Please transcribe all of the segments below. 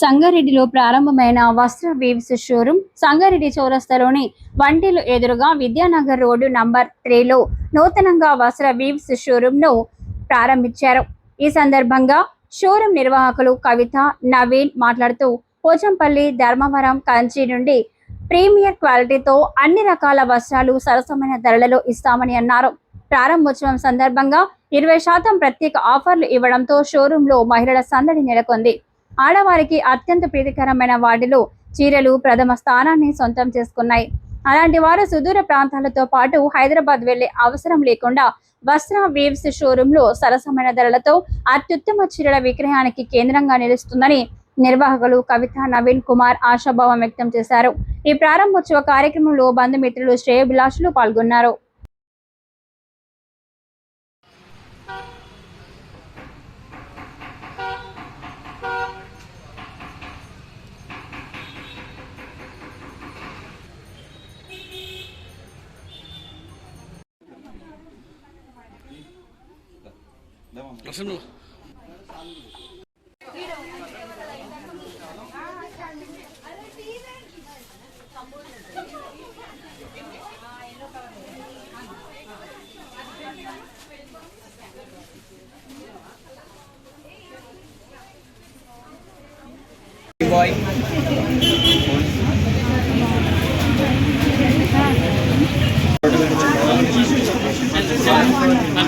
సంగారెడ్డిలో ప్రారంభమైన Vastra weaves showroom Sangareddy చౌరస్తాలోని వంటిలు ఎదురుగా విద్యానగర్ రోడ్డు నంబర్ త్రీలో నూతనంగా వస్త్ర వీవ్స్ షోరూంను ను ప్రారంభించారు. ఈ సందర్భంగా షోరూమ్ నిర్వాహకులు కవిత నవీన్ మాట్లాడుతూ పోచంపల్లి ధర్మవరం కంచి నుండి ప్రీమియర్ క్వాలిటీతో అన్ని రకాల వస్త్రాలు సరసమైన ధరలలో ఇస్తామని అన్నారు. ప్రారంభోత్సవం సందర్భంగా ఇరవై శాతం ప్రత్యేక ఆఫర్లు ఇవ్వడంతో షోరూంలో మహిళల సందడి నెలకొంది. ఆడవారికి అత్యంత ప్రీతికరమైన వాటిలో చీరలు ప్రథమ స్థానాన్ని సొంతం చేసుకున్నాయి. అలాంటి వారు సుదూర ప్రాంతాలతో పాటు హైదరాబాద్ వెళ్ళే అవసరం లేకుండా వస్త్ర వేవ్స్ షోరూంలో సరసమైన ధరలతో అత్యుత్తమ చీరల విక్రయానికి కేంద్రంగా నిలుస్తుందని నిర్వాహకులు కవిత నవీన్ కుమార్ ఆశాభావం వ్యక్తం చేశారు. ఈ ప్రారంభోత్సవ కార్యక్రమంలో బంధుమిత్రులు శ్రేయభిలాషులు పాల్గొన్నారు. రసము boy.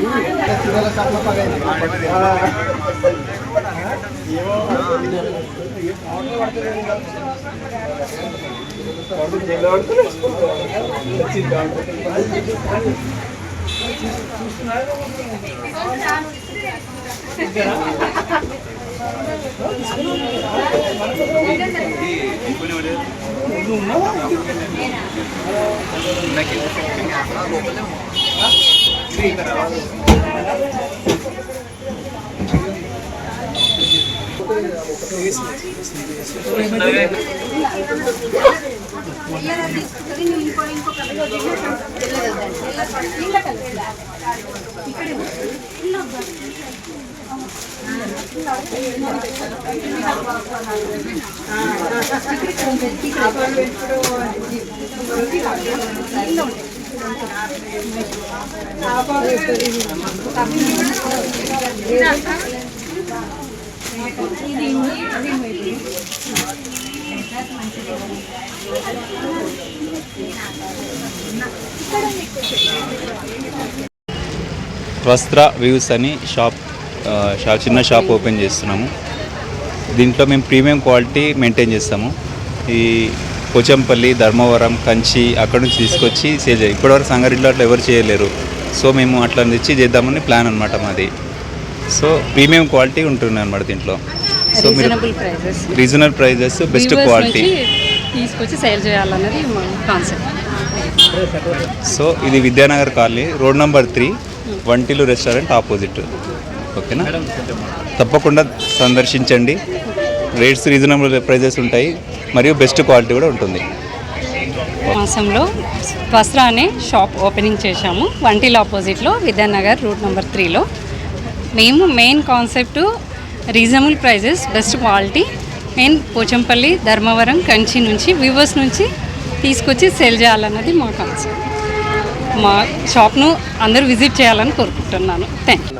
అసలు ఇక్కడ వస్త్ర వ్యూస్ అని షాప్ షా చిన్న షాప్ ఓపెన్ చేస్తున్నాము. దీంట్లో మేము ప్రీమియం క్వాలిటీ మెయింటైన్ చేస్తాము. ఈ పోచంపల్లి ధర్మవరం కంచి అక్కడ నుంచి తీసుకొచ్చి సేల్ చేయాలి. ఇప్పటివరకు సంగారెడ్డిలో అట్లా ఎవరు చేయలేరు. సో మేము అట్లా తెచ్చి చేద్దామని ప్లాన్ అనమాట మాది. సో ప్రీమియం క్వాలిటీ ఉంటుంది అనమాట దీంట్లో. సో మీరు రీజనబుల్ ప్రైజెస్ బెస్ట్ క్వాలిటీ. తీసుకొచ్చి సేల్ చేయాలన్నది మా కాన్సెప్ట్ సో ఇది Vidyanagar colony road number three వంటిలు restaurant opposite. ఓకేనా? తప్పకుండా సందర్శించండి. రేట్స్ రీజనబుల్ ప్రైజెస్ ఉంటాయి మరియు బెస్ట్ క్వాలిటీ కూడా ఉంటుంది. మాసంలో వస్త్ర అనే షాప్ ఓపెనింగ్ చేశాము. వంటిల్ ఆపోజిట్లో విద్యానగర్ రూట్ నెంబర్ త్రీలో. మేము main concept reasonable prices best quality. Main Pochampally Dharmavaram Kanchi నుంచి వివర్స్ నుంచి తీసుకొచ్చి సేల్ చేయాలన్నది మా కాన్సెప్ట్. మా షాప్ను అందరూ విజిట్ చేయాలని కోరుకుంటున్నాను. Thank you